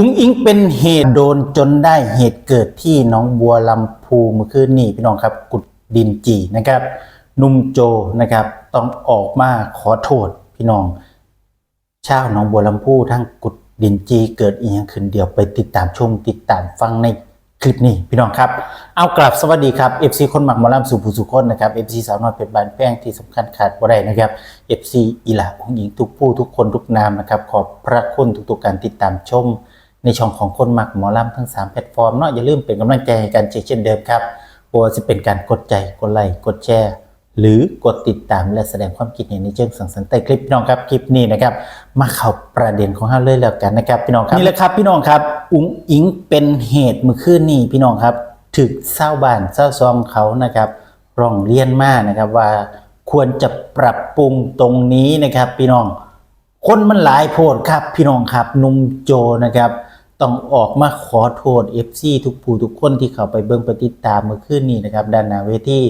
อุ้งอิงเป็นเหตุโดนจนได้เหตุเกิดที่น้องบัวลำพูเมื่อคืนนี้พี่น้องครับ กุดดินจีนะครับนุ่มโจนะครับ ต้องออกมาขอโทษพี่น้องชาวหนองบัวลำพูทั้งกุดดินจีเกิดอีกอย่างขึ้นเดียวไปติดตามชมติดตามฟังในคลิปนี้พี่น้องครับ เอากลับสวัสดีครับ FC คนหมักหมอลำสุภูสุคนนะครับ FC สาวน้อยเพชรบานแป้งที่สำคัญขาดบ่ได้นะครับ FC อีหลาของหญิงทุกผู้ทุกคนทุกนามนะครับ ขอบพระคุณทุกๆการติดตามชม ในช่องของคนหมักหมอลำทั้ง 3 แพลตฟอร์มเนาะอย่าลืมเป็นกำลังใจให้กันเช่นเดิมครับบัวจะเป็นการกดใจกดไลค์กดแชร์หรือกดติดตามและแสดงความคิดเห็นในเชิงสังสรรค์ใต้คลิปพี่น้องครับคลิปนี้นะครับมาเข้าประเด็นของเราเลยแล้วกันนะครับพี่น้องครับนี่แหละครับพี่น้องครับอุ้งอิงเป็นเหตุเมื่อคืนนี้พี่น้องครับถึกเศร้าบ้านเศร้าซองเขานะครับร้องเรียนมานะครับว่าควรจะปรับปรุงตรงนี้นะครับ พี่น้องคนมันหลายโพดครับพี่น้องครับนุ่มโจนะครับ ต้องออกมาขอโทษ FC ทุกผู้ทุกคนที่เขาไปเบิ่งไปติดตามเมื่อคืนนี้นะครับด้านหน้าเวที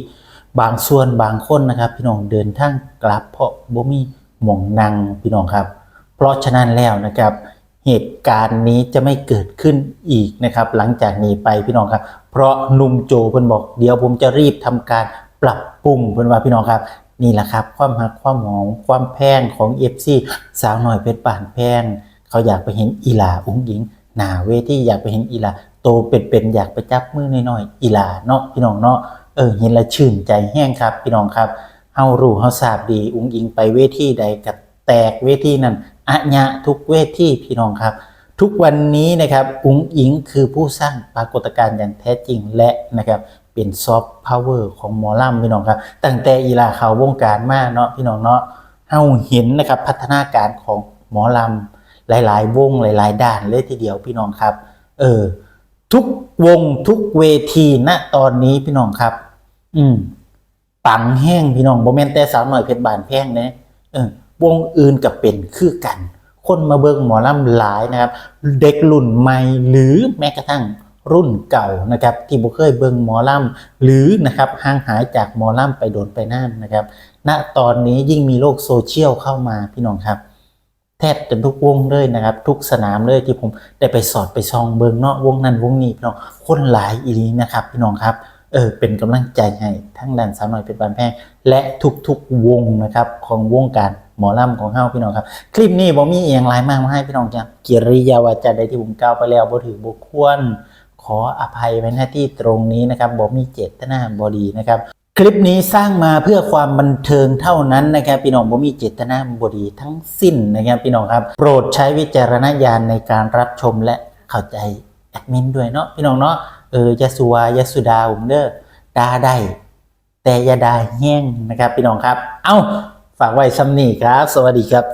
บางส่วนบางคนนะครับ พี่น้องเดินทางกลับ เพราะบ่มีหม่องนั่งพี่น้องครับ เพราะฉะนั้นแล้วนะครับเหตุการณ์นี้จะไม่เกิดขึ้นอีกนะครับ หลังจากนี้ไปพี่น้องครับ เพราะนุ่มโจเพิ่นบอกเดี๋ยวผมจะรีบทำการปรับปรุงเพิ่นว่าพี่น้องครับ นี่แหละครับ ความหักความหอมความแพงของ FC สาวหน่อยเพชรป่านแพงเขาอยากไปเห็นอีหลาอุ้งหญิง หนาเวทีอยากไปเห็นอีหลาโตเป็นๆอยากไปจับมือน้อยๆอีหลาเนาะพี่น้องเนาะเออเห็นแล้วชื่นใจแห้งครับ พี่น้องครับเฮารู้เฮาทราบดีอุ้งหญิงไปเวทีใดกับแตกเวทีนั้นอะญะทุกเวทีพี่น้องครับ ทุกวันนี้นะครับอุ้งอิงคือผู้สร้างปรากฏการณ์อย่างแท้จริงและนะครับเป็นซอฟต์พาวเวอร์ของหมอลำพี่น้องครับตั้งแต่อีลาเขาวงการมาเนาะพี่น้องเนาะเฮาเห็นนะครับพัฒนาการของหมอลำ หลาย ๆ วงหลาย ๆ ด้านเลยทีเดียวพี่น้องครับ เออ ทุกวงทุกเวทีณตอนนี้พี่น้องครับ อืมปังแห้งพี่น้องโมเมนแต่สาวหน่อยเพชรบานแพงเนะเออวงอื่นกับเป็นคือกัน คนมาเบิ่งหมอลำหลายนะครับ เด็กรุ่นใหม่หรือแม้กระทั่งรุ่นเก่านะครับ ที่บ่เคยเบิ่งหมอลำหรือนะครับห่างหายจากหมอลำไปโดนไปนั่นนะครับ ณตอนนี้ยิ่งมีโลกโซเชียลเข้ามาพี่น้องครับ แทบจะทุกวงเลยนะครับ ทุกสนามเลยที่ผมได้ไปสอดไปซองเบิงเนาะวงนั้นวงนี้พี่น้องคนหลายอีหลีนะครับพี่น้องครับเออเป็นกำลังใจให้ทั้งด้านสาวน้อยเป็นบานแพงและทุกๆวงนะครับของวงการหมอลำของเฮาพี่น้องครับ คลิปนี้ผมมีเอียงหลายมากมาให้พี่น้องจ้ะกิริยาวาจาใดที่ผมกล่าวไปแล้วบ่ถือบ่ควรขออภัยไว้หน้าที่ตรงนี้นะครับบ่มีเจตนาบ่ดีนะครับ คลิปนี้สร้างมาเพื่อความบันเทิงเท่านั้นนะครับพี่น้องผมมีเจตนาบดีทั้งสิ้นนะครับพี่น้องครับ โปรดใช้วิจารณญาณในการรับชมและเข้าใจแอดมินด้วยเนาะพี่น้องเนาะเออยาสุวายาสุดาผมเด้อดาได้แต่ยาดาแห้งนะครับพี่น้องครับ เอ้าฝากไว้ซ้ำนี่ครับ สวัสดีครับ